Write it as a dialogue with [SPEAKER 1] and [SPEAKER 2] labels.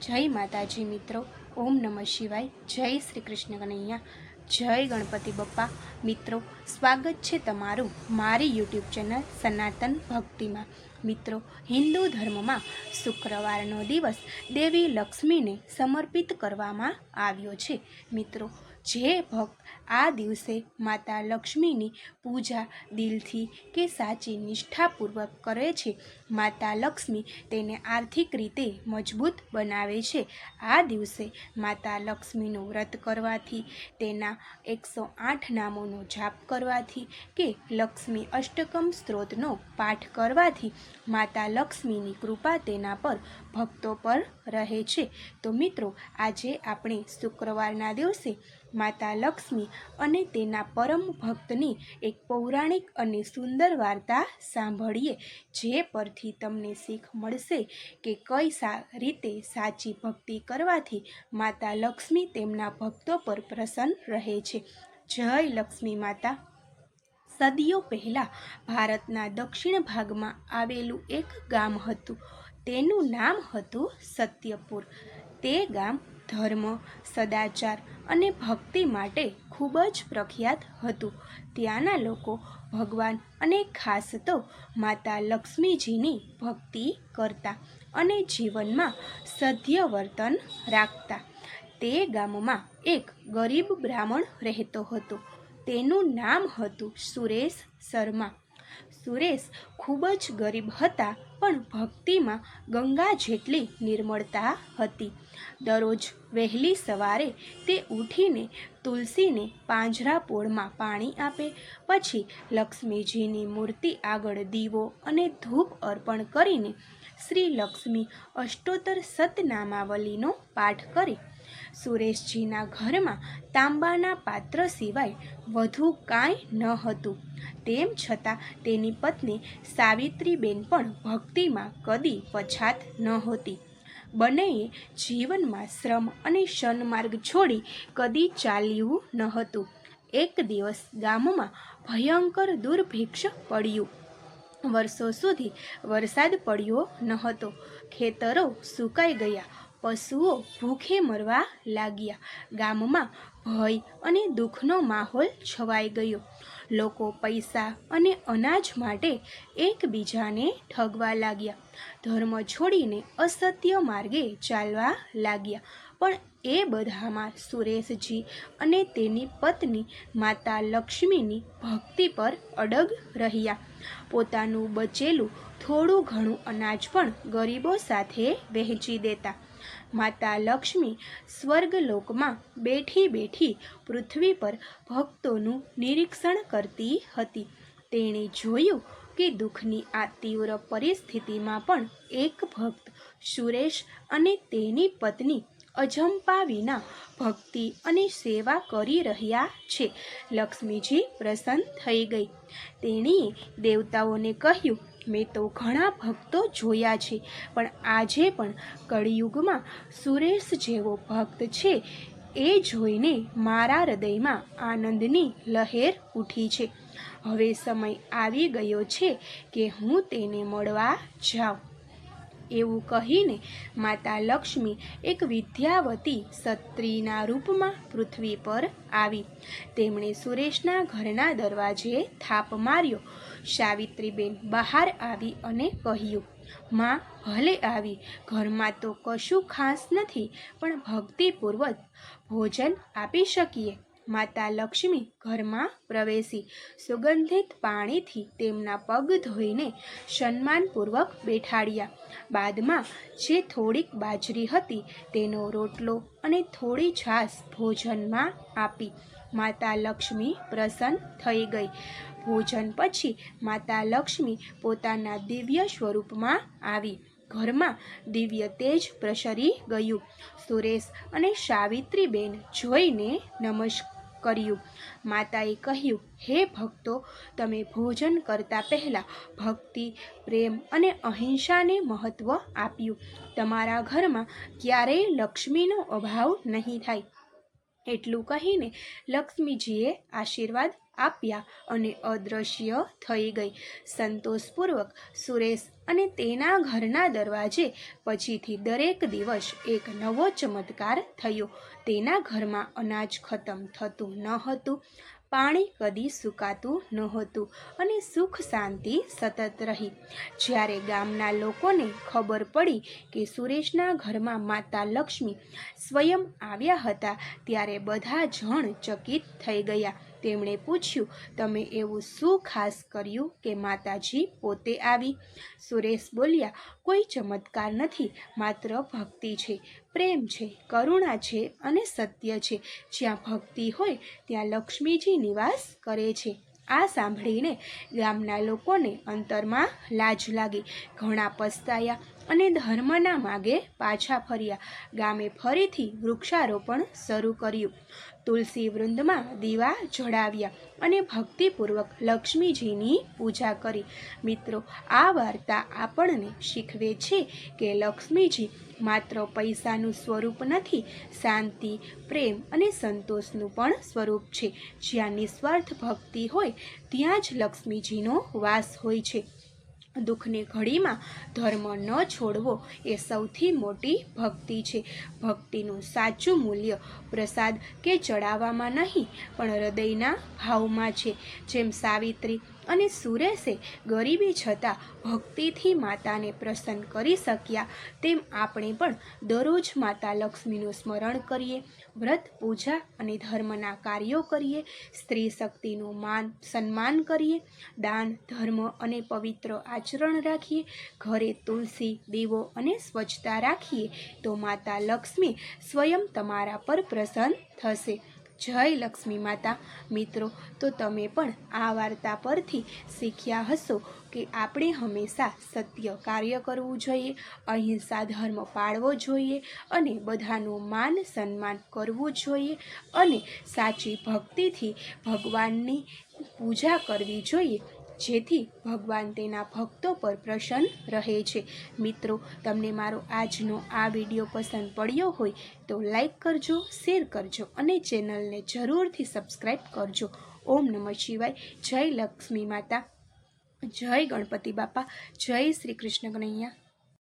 [SPEAKER 1] જય માતાજી મિત્રો, ઓમ નમઃ શિવાય, જય શ્રી કૃષ્ણ કનૈયા જય ગણપતિ બપ્પા. મિત્રો, સ્વાગત છે તમારું મારી યુટ્યુબ ચેનલ સનાતન ભક્તિમાં. મિત્રો, હિન્દુ ધર્મમાં શુક્રવારનો દિવસ દેવી લક્ષ્મીને સમર્પિત કરવામાં આવ્યો છે. મિત્રો, જે ભક્ત આ દિવસે માતા લક્ષ્મીની પૂજા દિલથી કે સાચી નિષ્ઠાપૂર્વક કરે છે માતા લક્ષ્મી તેને આર્થિક રીતે મજબૂત બનાવે છે. આ દિવસે માતા લક્ષ્મીનું વ્રત કરવાથી, તેના એકસો આઠ નામોનો જાપ કરવાથી કે લક્ષ્મી અષ્ટકમ સ્ત્રોતનો પાઠ કરવાથી માતા લક્ષ્મીની કૃપા તેના પર ભક્તો પર રહે છે. તો મિત્રો, આજે આપણે શુક્રવારના દિવસે માતા લક્ષ્મી અને તેના પરમ ભક્તની એક પૌરાણિક અને સુંદર વાર્તા સાંભળીએ, જે પરથી તમને શીખ મળશે કે કઈ સા, રીતે સાચી ભક્તિ કરવાથી માતા લક્ષ્મી તેમના ભક્તો પર પ્રસન્ન રહે છે. જય લક્ષ્મી માતા. સદીઓ પહેલાં ભારતના દક્ષિણ ભાગમાં આવેલું એક ગામ હતું. તેનું નામ હતું સત્યપુર. તે ગામ ધર્મ, સદાચાર અને ભક્તિ માટે ખૂબ જ પ્રખ્યાત હતું. ત્યાંના લોકો ભગવાન અને ખાસ તો માતા લક્ષ્મીજીની ભક્તિ કરતા અને જીવનમાં સધ્ય વર્તન રાખતા. તે ગામમાં એક ગરીબ બ્રાહ્મણ રહેતો હતો. તેનું નામ હતું સુરેશ શર્મા. સુરેશ ખૂબ જ ગરીબ હતા, પણ ભક્તિમાં ગંગા જેટલી નિર્મળતા હતી. દરરોજ વહેલી સવારે તે ઉઠીને તુલસીને પાંજરા પોળમાં પાણી આપે, પછી લક્ષ્મીજીની મૂર્તિ આગળ દીવો અને ધૂપ અર્પણ કરીને શ્રી લક્ષ્મી અષ્ટોત્તર સતનામાવલીનો પાઠ કરે. સુરેશજીના ઘરમાં તાંબાના પાત્ર સિવાય વધુ કાંઈ ન હતું. તેમ છતાં તેની પત્ની સાવિત્રીબેન પણ ભક્તિમાં કદી પછાત નહોતી બંનેએ જીવનમાં શ્રમ અને શનમાર્ગ છોડી કદી ચાલ્યું ન હતું. એક દિવસ ગામમાં ભયંકર દુર્ભિક્ષ પડ્યું. વર્ષો સુધી વરસાદ પડ્યો ન હતો. ખેતરો સુકાઈ ગયા. પશુઓ ભૂખે મરવા લાગ્યા. ગામમાં ભય અને દુઃખનો માહોલ છવાઈ ગયો. લોકો પૈસા અને અનાજ માટે એકબીજાને ઠગવા લાગ્યા. ધર્મ છોડીને અસત્ય માર્ગે ચાલવા લાગ્યા. પણ એ બધામાં સુરેશજી અને તેની પત્ની માતા લક્ષ્મીની ભક્તિ પર અડગ રહ્યા. પોતાનું બચેલું થોડું ઘણું અનાજ પણ ગરીબો સાથે વહેંચી દેતા. માતા લક્ષ્મી સ્વર્ગલોકમાં બેઠી બેઠી પૃથ્વી પર ભક્તોનું નિરીક્ષણ કરતી હતી. તેણે જોયું કે દુઃખની આ તીવ્ર પરિસ્થિતિમાં પણ એક ભક્ત સુરેશ અને તેની પત્ની અજંપા વિના ભક્તિ અને સેવા કરી રહ્યા છે. લક્ષ્મીજી પ્રસન્ન થઈ ગઈ. તેણીએ દેવતાઓને કહ્યું મેં તો ઘણા ભક્તો જોયા છે, પણ આજે પણ કળિયુગમાં સુરેશ જેવો ભક્ત છે એ જોઈને મારા હૃદયમાં આનંદની લહેર ઉઠી છે. હવે સમય આવી ગયો છે કે હું તેને મળવા જાઉં. એવું કહીને માતા લક્ષ્મી એક વિદ્યાવતી સત્રીના રૂપમાં પૃથ્વી પર આવી. તેમણે સુરેશના ઘરના દરવાજે થાપ માર્યો. સાવિત્રીબેન બહાર આવી અને કહ્યું, માં, ભલે આવી, ઘરમાં તો કશું ખાસ નથી, પણ ભક્તિપૂર્વક ભોજન આપી શકીએ. માતા લક્ષ્મી ઘરમાં પ્રવેશી. સુગંધિત પાણીથી તેમના પગ ધોઈને સન્માનપૂર્વક બેઠાડ્યા. બાદમાં જે થોડીક બાજરી હતી તેનો રોટલો અને થોડી છાશ ભોજનમાં આપી. માતા લક્ષ્મી પ્રસન્ન થઈ ગઈ. ભોજન પછી માતા લક્ષ્મી પોતાના દિવ્ય સ્વરૂપમાં આવી. ઘરમાં દિવ્ય તેજ પ્રસરી ગયું. સુરેશ અને સાવિત્રીબેન જોઈને નમસ્કાર કર્યું. માતાએ કહ્યું, હે ભક્તો, તમે ભોજન કરતા પહેલાં ભક્તિ, પ્રેમ અને અહિંસાને મહત્ત્વ આપ્યું. તમારા ઘરમાં ક્યારેય લક્ષ્મીનો અભાવ નહીં થાય. એટલું કહીને લક્ષ્મીજીએ આશીર્વાદ આપ્યા અને અદૃશ્ય થઈ ગઈ. સંતોષપૂર્વક સુરેશ અને તેના ઘરના દરવાજે પછીથી દરેક દિવસ એક નવો ચમત્કાર થયો. તેના ઘરમાં અનાજ ખતમ થતું ન હતું, પાણી કદી સુકાતું નહોતું અને સુખ શાંતિ સતત રહી. જ્યારે ગામના લોકોને ખબર પડી કે સુરેશના ઘરમાં માતા લક્ષ્મી સ્વયં આવ્યા હતા, ત્યારે બધા જણ ચકિત થઈ ગયા. તેમણે પૂછ્યું, તમે એવું શું ખાસ કર્યું કે માતાજી પોતે આવી? સુરેશ બોલ્યા, કોઈ ચમત્કાર નથી, માત્ર ભક્તિ છે, પ્રેમ છે, કરુણા છે અને સત્ય છે. જ્યાં ભક્તિ હોય, ત્યાં લક્ષ્મીજી નિવાસ કરે છે. આ સાંભળીને ગામના લોકોને અંતરમાં લાજ લાગી. ઘણા પસ્તાયા અને ધર્મના માગે પાછા ફર્યા. ગામે ફરીથી વૃક્ષારોપણ શરૂ કર્યું. તુલસી વૃંદમાં દીવા જડાવ્યા અને ભક્તિપૂર્વક લક્ષ્મીજીની પૂજા કરી. મિત્રો, આ વાર્તા આપણને શીખવે છે કે લક્ષ્મીજી માત્ર પૈસાનું સ્વરૂપ નથી, શાંતિ, પ્રેમ અને સંતોષનું પણ સ્વરૂપ છે. જ્યાં નિસ્વાર્થ ભક્તિ હોય, ત્યાં જ લક્ષ્મીજીનો વાસ હોય છે. દુઃખની ઘડીમાં ધર્મ ન છોડવો એ સૌથી મોટી ભક્તિ છે. ભક્તિનું સાચું મૂલ્ય પ્રસાદ કે ચડાવવામાં નહીં, પણ હૃદયના ભાવમાં છે. જેમ સાવિત્રી અને સુરેશે ગરીબી છતાં ભક્તિથી માતાને પ્રસન્ન કરી શક્યા. તેમ આપણે પણ દરરોજ માતા લક્ષ્મીનું સ્મરણ કરીએ, વ્રત પૂજા અને ધર્મના કાર્યો કરીએ, સ્ત્રી શક્તિનું માન, સન્માન કરીએ, દાન, ધર્મ અને પવિત્ર આચરણ રાખીએ, ઘરે તુલસી, દીવો અને સ્વચ્છતા રાખીએ તો માતા લક્ષ્મી સ્વયં તમારા પર પ્રસન્ન થશે. જય લક્ષ્મી માતા. મિત્રો, તો તમે પણ આ વાર્તા પરથી શીખ્યા હશો કે આપણે હંમેશા સત્ય કાર્ય કરવું જોઈએ, અહિંસા ધર્મ પાળવો જોઈએ અને બધાનું માન સન્માન કરવું જોઈએ અને સાચી ભક્તિથી ભગવાનની પૂજા કરવી જોઈએ. જેથી ભગવાન તેના ભક્તો પર પ્રસન્ન રહે છે. મિત્રો, તમને મારો આજનો આ વીડિયો પસંદ પડ્યો હોય તો લાઈક કરજો, શેર કરજો અને ચેનલને જરૂરથી સબસ્ક્રાઈબ કરજો. ઓમ નમઃ શિવાય. જય લક્ષ્મી માતા. જય ગણપતિ બાપા. જય શ્રી કૃષ્ણ કનૈયા